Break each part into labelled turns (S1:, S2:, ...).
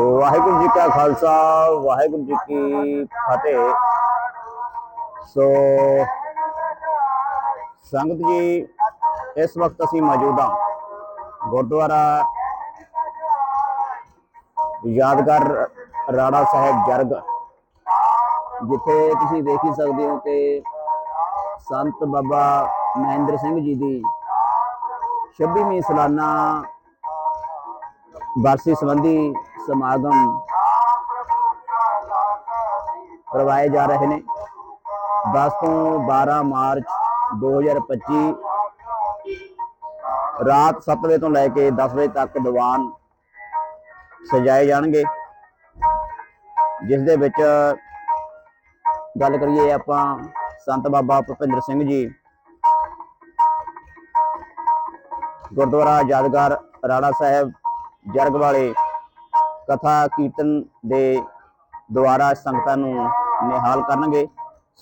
S1: ਵਾਹਿਗੁਰੂ ਜੀ ਕਾ ਖਾਲਸਾ, ਵਾਹਿਗੁਰੂ ਜੀ ਕੀ ਫਤਿਹ। ਸੋ, ਸੰਗਤ ਜੀ, ਇਸ ਵਕਤ ਅਸੀਂ ਮੌਜੂਦ ਹਾਂ ਗੁਰਦੁਆਰਾ ਯਾਦਗਾਰ ਰਾਣਾ ਸਾਹਿਬ ਜਰਗ, ਜਿੱਥੇ ਤੁਸੀਂ ਦੇਖ ਹੀ ਸਕਦੇ ਹੋ ਕਿ ਸੰਤ ਬਾਬਾ ਮਹਿੰਦਰ ਸਿੰਘ ਜੀ ਦੀ 26ਵੀਂ ਸਾਲਾਨਾ ਬਰਸੀ ਸੰਬੰਧੀ ਸਮਾਗਮ ਕਰਵਾਏ ਜਾ ਰਹੇ ਨੇ। 10 ਤੋਂ 12 ਮਾਰਚ 2025 ਰਾਤ 7 ਵਜੇ ਤੋਂ ਲੈ ਕੇ 10 ਵਜੇ ਤੱਕ ਦੀਵਾਨ ਸਜਾਏ ਜਾਣਗੇ। ਜਿਸ ਦੇ ਵਿੱਚ ਗੱਲ ਕਰੀਏ ਆਪਾਂ ਸੰਤ ਬਾਬਾ ਭੁਪਿੰਦਰ ਸਿੰਘ ਜੀ, ਗੁਰਦੁਆਰਾ ਯਾਦਗਾਰ ਰਾਣਾ ਸਾਹਿਬ ਜਰਗ ਵਾਲੇ ਕਥਾ ਕੀਰਤਨ ਦੇ ਦੁਆਰਾ ਸੰਗਤਾਂ ਨੂੰ ਨਿਹਾਲ ਕਰਨਗੇ।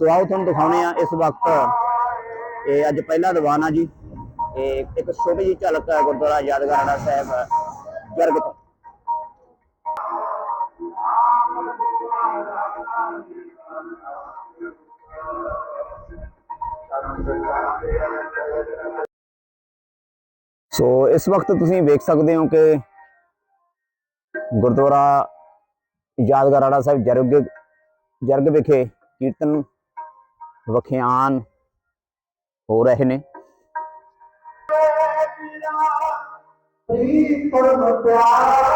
S1: ਸੋ ਆਓ ਤੁਹਾਨੂੰ ਦਿਖਾਉਣੇ ਆ ਇਸ ਵਕਤ ਇਹ ਅੱਜ ਪਹਿਲਾ ਦੀਵਾਨ ਆ ਜੀ। ਇਹ ਇੱਕ ਛੋਟੀ ਜਿਹੀ ਝਲਕ ਹੈ ਗੁਰਦੁਆਰਾ ਯਾਦਗਾਰ ਸਾਹਿਬ, ਜਰਗ ਤੋਂ। ਸੋ ਇਸ ਵਕਤ ਤੁਸੀਂ ਵੇਖ ਸਕਦੇ ਹੋ ਕਿ ਗੁਰਦੁਆਰਾ ਯਾਦਗਾਰ ਰਾਣਾ ਸਾਹਿਬ ਜਰਗ ਜਰਗ ਵਿਖੇ ਕੀਰਤਨ ਵਖਿਆਨ ਹੋ ਰਹੇ ਨੇ।
S2: ਪ੍ਰੀਤ ਪਿਆਰਾ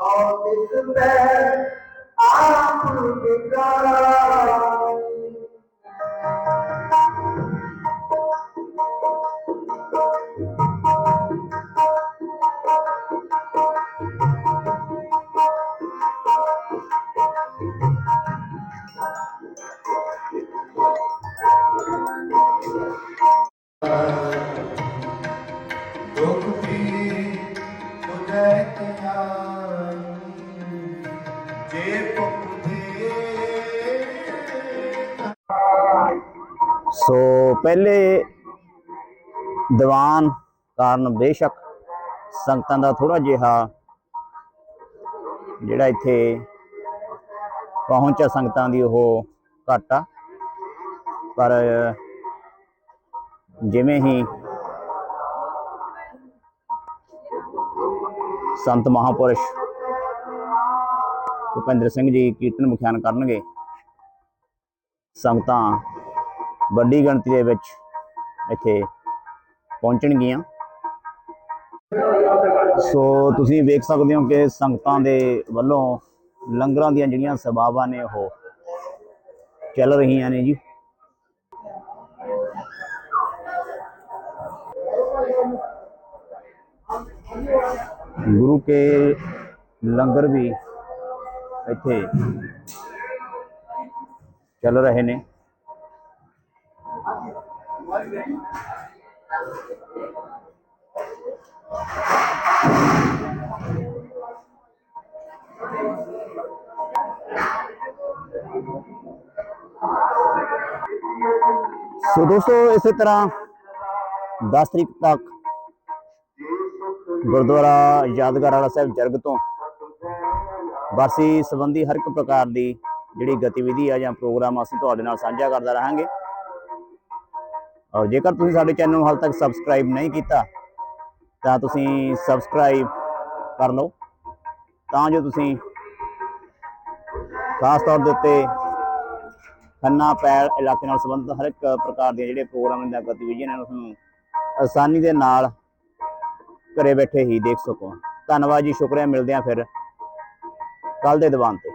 S2: ਔਰ ਇਸ ਤੇ ਆਪ ਵਿਕਾਰਾ
S1: ਸੋ ਪਹਿਲੇ ਦੀਵਾਨ ਕਾਰਨ ਬੇਸ਼ੱਕ ਸੰਗਤਾਂ ਦਾ ਥੋੜਾ ਜਿਹਾ ਜਿਹੜਾ ਇੱਥੇ ਪਹੁੰਚ ਆ ਸੰਗਤਾਂ ਦੀ ਉਹ ਘੱਟ ਆ। ਪਰ ਜਿਵੇਂ ਹੀ ਸੰਤ ਮਹਾਪੁਰਸ਼ ਭੁਪਿੰਦਰ ਸਿੰਘ ਜੀ ਕੀਰਤਨ ਮੁਖਿਆਨ ਕਰਨਗੇ, ਸੰਗਤਾਂ ਵੱਡੀ ਗਿਣਤੀ ਦੇ ਵਿੱਚ ਇੱਥੇ ਪਹੁੰਚਣਗੀਆਂ। ਸੋ ਤੁਸੀਂ ਵੇਖ ਸਕਦੇ ਹੋ ਕਿ ਸੰਗਤਾਂ ਦੇ ਵੱਲੋਂ ਲੰਗਰਾਂ ਦੀਆਂ ਜਿਹੜੀਆਂ ਸੇਵਾਵਾਂ ਨੇ ਉਹ ਚੱਲ ਰਹੀਆਂ ਨੇ ਜੀ। ਗੁਰੂ ਕੇ ਲੰਗਰ ਵੀ ਇੱਥੇ ਚੱਲ ਰਹੇ ਨੇ। ਸੋ ਦੋਸਤੋ, ਇਸੇ ਤਰ੍ਹਾਂ 10 ਤਰੀਕ ਤੱਕ ਗੁਰਦੁਆਰਾ ਯਾਦਗਾਰ ਵਾਲਾ ਸਾਹਿਬ ਜਰਗ ਤੋਂ ਵਰਸੀ ਸੰਬੰਧੀ ਹਰ ਇੱਕ ਪ੍ਰਕਾਰ ਦੀ ਜਿਹੜੀ ਗਤੀਵਿਧੀ ਆ ਜਾਂ ਪ੍ਰੋਗਰਾਮ ਅਸੀਂ ਤੁਹਾਡੇ ਨਾਲ ਸਾਂਝਾ ਕਰਦਾ ਰਹਾਂਗੇ। ਔਰ ਜੇਕਰ ਤੁਸੀਂ ਸਾਡੇ ਚੈਨਲ ਨੂੰ ਹਾਲ ਤੱਕ ਸਬਸਕ੍ਰਾਈਬ ਨਹੀਂ ਕੀਤਾ, ਤਾਂ ਤੁਸੀਂ ਸਬਸਕ੍ਰਾਈਬ ਕਰ ਲਓ। ਤਾਂ ਜੋ ਤੁਸੀਂ ਖਾਸ ਤੌਰ ਦੇ ਉੱਤੇ ਖੰਨਾ, ਪੈਲ ਇਲਾਕੇ ਨਾਲ ਸੰਬੰਧਿਤ ਹਰ ਇੱਕ ਪ੍ਰਕਾਰ ਦੀਆਂ ਜਿਹੜੇ ਪ੍ਰੋਗਰਾਮ ਜਾਂ ਗਤੀਵਿਧੀਆਂ ਨੇ ਉਸ ਨੂੰ ਆਸਾਨੀ ਦੇ ਨਾਲ ਘਰੇ ਬੈਠੇ ਹੀ ਦੇਖ ਸਕੋ। ਧੰਨਵਾਦ ਜੀ, ਸ਼ੁਕਰੀਆ, ਮਿਲਦੇ ਹਾਂ ਫਿਰ ਕੱਲ ਦੇ ਦੀਵਾਨ ਤੇ।